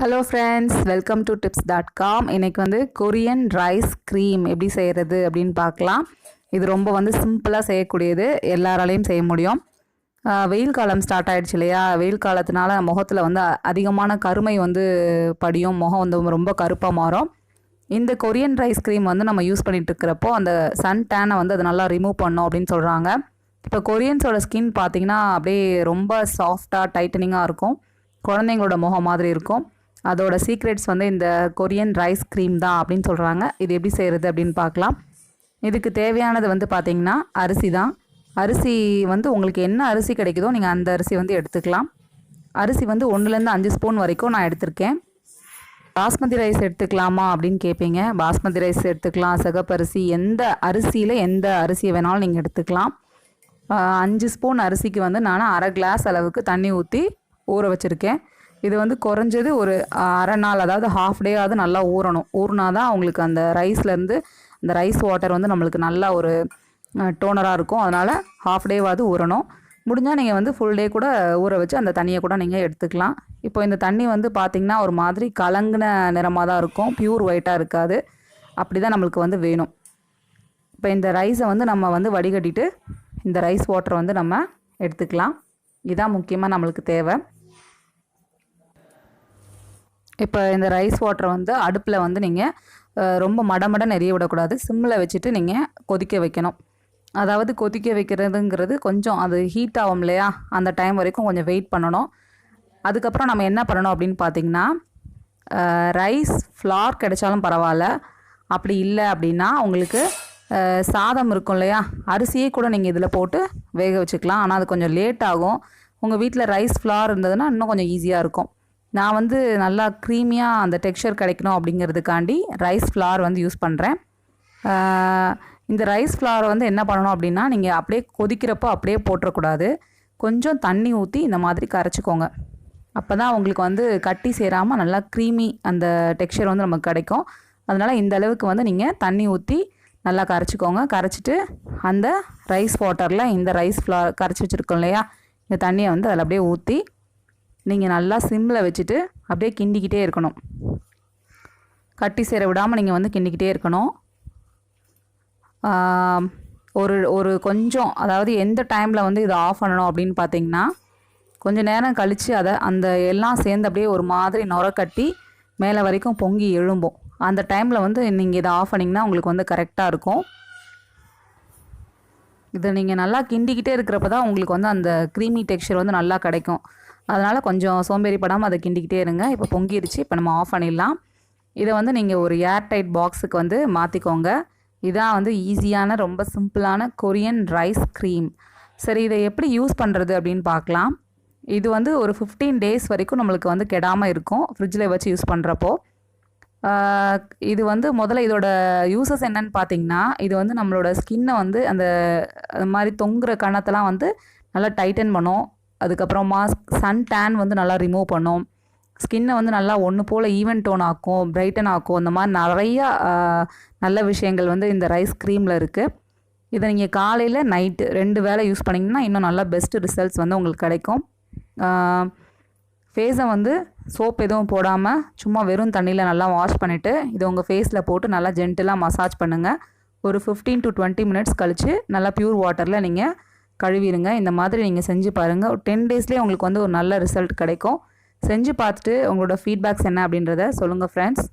Hello friends welcome to tips dot com இன்றைக்கி வந்து Korean rice cream எப்படி செய்கிறது அப்படின்னு பார்க்கலாம். இது ரொம்ப வந்து சிம்பிளாக செய்யக்கூடியது. எல்லாராலையும் செய்ய முடியும். வெயில் காலம் ஸ்டார்ட் ஆகிடுச்சு இல்லையா? வெயில் காலத்தினால முகத்தில் வந்து அதிகமான கருமை வந்து படியும். முகம் வந்து ரொம்ப கருப்பாக மாறும். இந்த கொரியன் ரைஸ் க்ரீம் வந்து நம்ம யூஸ் பண்ணிட்டு இருக்கிறப்போ அந்த சன் டேனை வந்து அது நல்லா ரிமூவ் பண்ணும் அப்படின்னு சொல்கிறாங்க இப்போ கொரியன்ஸோட ஸ்கின் பார்த்தீங்கன்னா அப்படியே ரொம்ப சாஃப்டாக டைட்டனிங்காக இருக்கும். குழந்தைங்களோட முகம் மாதிரி இருக்கும். அதோட சீக்ரெட்ஸ் வந்து இந்த கொரியன் ரைஸ் க்ரீம் தான் அப்படின்னு சொல்கிறாங்க இது எப்படி செய்கிறது அப்படின்னு பார்க்கலாம். இதுக்கு தேவையானது வந்து பார்த்தீங்கன்னா அரிசி தான். அரிசி வந்து உங்களுக்கு என்ன அரிசி கிடைக்குதோ நீங்கள் அந்த அரிசி வந்து எடுத்துக்கலாம். அரிசி வந்து ஒன்றுலேருந்து அஞ்சு ஸ்பூன் வரைக்கும் நான் எடுத்திருக்கேன். பாஸ்மதி ரைஸ் எடுத்துக்கலாமா அப்படின்னு கேட்பீங்க பாஸ்மதி ரைஸ் எடுத்துக்கலாம். சிகப்பரிசி எந்த அரிசியில் எந்த அரிசியை வேணாலும் நீங்கள் எடுத்துக்கலாம். அஞ்சு ஸ்பூன் அரிசிக்கு வந்து நான் அரை கிளாஸ் அளவுக்கு தண்ணி ஊற்றி ஊற வச்சுருக்கேன். இது வந்து குறைஞ்சது ஒரு அரை நாள் அதாவது ஹாஃப் டேயாவது நல்லா ஊறணும். ஊறினா தான் அவங்களுக்கு அந்த ரைஸ்லேருந்து அந்த ரைஸ் வாட்டர் வந்து நம்மளுக்கு நல்லா ஒரு டோனராக இருக்கும். அதனால் ஹாஃப் டேவாவது ஊறணும். முடிஞ்சால் நீங்கள் வந்து ஃபுல் டே கூட ஊற வச்சு அந்த தண்ணியை கூட நீங்கள் எடுத்துக்கலாம். இப்போ இந்த தண்ணி வந்து பார்த்திங்கன்னா ஒரு மாதிரி கலங்கின நிறமாக தான் இருக்கும் பியூர் ஒயிட்டாக இருக்காது. அப்படி தான் நம்மளுக்கு வந்து வேணும். இப்போ இந்த ரைஸை வந்து நம்ம வந்து வடிகட்டிட்டு இந்த ரைஸ் வாட்டரை வந்து நம்ம எடுத்துக்கலாம். இதுதான் முக்கியமாக நம்மளுக்கு தேவை. இப்போ இந்த ரைஸ் வாட்டரை வந்து அடுப்பில் வந்து நீங்கள் ரொம்ப மடமட நெறிய விடக்கூடாது. சிம்மில் வச்சுட்டு நீங்கள் கொதிக்க வைக்கணும். அதாவது கொதிக்க வைக்கிறதுங்கிறது கொஞ்சம் அது ஹீட் ஆகும் இல்லையா? அந்த டைம் வரைக்கும் கொஞ்சம் வெயிட் பண்ணணும். அதுக்கப்புறம் நம்ம என்ன பண்ணணும் அப்படின்னு பார்த்தீங்கன்னா ரைஸ் ஃப்ளார் கிடைச்சாலும் பரவாயில்ல. அப்படி இல்லை அப்படின்னா உங்களுக்கு சாதம் இருக்கும் இல்லையா? அரிசியே கூட நீங்கள் இதில் போட்டு வேக வச்சுக்கலாம். ஆனால் அது கொஞ்சம் லேட் ஆகும். உங்கள் வீட்டில் ரைஸ் ஃப்ளார் இருந்ததுன்னா இன்னும் கொஞ்சம் ஈஸியாக இருக்கும். நான் வந்து நல்லா க்ரீமியாக அந்த டெக்ஸ்சர் கிடைக்கணும் அப்படிங்கிறதுக்காண்டி ரைஸ் ஃப்ளார் வந்து யூஸ் பண்ணுறேன் இந்த ரைஸ் ஃப்ளாரை வந்து என்ன பண்ணணும் அப்படின்னா நீங்கள் அப்படியே கொதிக்கிறப்போ அப்படியே போட்டுறக்கூடாது. கொஞ்சம் தண்ணி ஊற்றி இந்த மாதிரி கரைச்சிக்கோங்க. அப்போ தான் உங்களுக்கு வந்து கட்டி சேராமல் நல்லா க்ரீமி அந்த டெக்ஸ்சர் வந்து நமக்கு கிடைக்கும். அதனால் இந்த அளவுக்கு வந்து நீங்கள் தண்ணி ஊற்றி நல்லா கரைச்சிக்கோங்க. கரைச்சிட்டு அந்த ரைஸ் வாட்டரில் இந்த ரைஸ் ஃப்ளார் கரைச்சி வச்சுருக்கோம் இல்லையா? இந்த தண்ணியை வந்து அதில் அப்படியே ஊற்றி நீங்கள் நல்லா சிம்மில் வச்சுட்டு அப்படியே கிண்டிக்கிட்டே இருக்கணும். கட்டி சேர விடாமல் நீங்கள் வந்து கிண்டிக்கிட்டே இருக்கணும். ஒரு ஒரு கொஞ்சம் அதாவது எந்த டைமில் வந்து இதை ஆஃப் பண்ணணும் அப்படின்னு பார்த்தீங்கன்னா கொஞ்சம் நேரம் கழித்து அதை அந்த எல்லாம் சேர்ந்து அப்படியே ஒரு மாதிரி நுர கட்டி மேலே வரைக்கும் பொங்கி எழும்பும். அந்த டைமில் வந்து நீங்கள் இதை ஆஃப் பண்ணிங்கன்னா உங்களுக்கு வந்து கரெக்டாக இருக்கும். இதை நீங்கள் நல்லா கிண்டிக்கிட்டே இருக்கிறப்ப தான் உங்களுக்கு வந்து அந்த க்ரீமி டெக்ஸ்சர் வந்து நல்லா கிடைக்கும். அதனால் கொஞ்சம் சோம்பேறிப்படாமல் அதை கிண்டிக்கிட்டே இருங்க. இப்போ பொங்கிருச்சு. இப்போ நம்ம ஆஃப் பண்ணிடலாம். இதை வந்து நீங்கள் ஒரு ஏர் டைட் பாக்ஸுக்கு வந்து மாற்றிக்கோங்க இதான் வந்து ஈஸியான ரொம்ப சிம்பிளான கொரியன் ரைஸ் க்ரீம் சரி இதை எப்படி யூஸ் பண்ணுறது அப்படின்னு பார்க்கலாம். இது வந்து ஒரு ஃபிஃப்டீன் டேஸ் வரைக்கும் நம்மளுக்கு வந்து கெடாமல் இருக்கும். ஃப்ரிட்ஜில் வச்சு யூஸ் பண்ணுறப்போ இது வந்து முதல்ல இதோட யூசஸ் என்னன்னு பார்த்தீங்கன்னா இது வந்து நம்மளோட ஸ்கின்னை வந்து அந்த அது மாதிரி தொங்குற கணத்தெல்லாம் வந்து நல்லா டைட்டன் பண்ணும். அதுக்கப்புறம் மாஸ்க் சன் டேன் வந்து நல்லா ரிமூவ் பண்ணும். ஸ்கின்னை வந்து நல்லா ஒன்று போல் ஈவன் டோன் ஆக்கும் பிரைட்டன் ஆக்கும். இந்த மாதிரி நிறையா நல்ல விஷயங்கள் வந்து இந்த ரைஸ் க்ரீமில் இருக்குது இதை நீங்கள் காலையில் நைட்டு ரெண்டு வேளை யூஸ் பண்ணிங்கன்னா இன்னும் நல்லா பெஸ்ட் ரிசல்ட்ஸ் வந்து உங்களுக்கு கிடைக்கும். ஃபேஸை வந்து சோப் எதுவும் போடாமல் சும்மா வெறும் தண்ணியில் நல்லா வாஷ் பண்ணிவிட்டு இதை உங்கள் ஃபேஸில் போட்டு நல்லா ஜென்டிலாக மசாஜ் பண்ணுங்கள் ஒரு 15 டு டுவெண்ட்டி மினிட்ஸ் கழித்து நல்லா ப்யூர் வாட்டரில் நீங்கள் கழுவிடுங்க இந்த மாதிரி நீங்கள் செஞ்சு பாருங்கள் ஒரு டென் டேஸ்லேயே உங்களுக்கு வந்து ஒரு நல்ல ரிசல்ட் கிடைக்கும். செஞ்சு பார்த்துட்டு உங்களோட ஃபீட்பேக்ஸ் என்ன அப்படின்றத சொல்லுங்கள் ஃப்ரெண்ட்ஸ்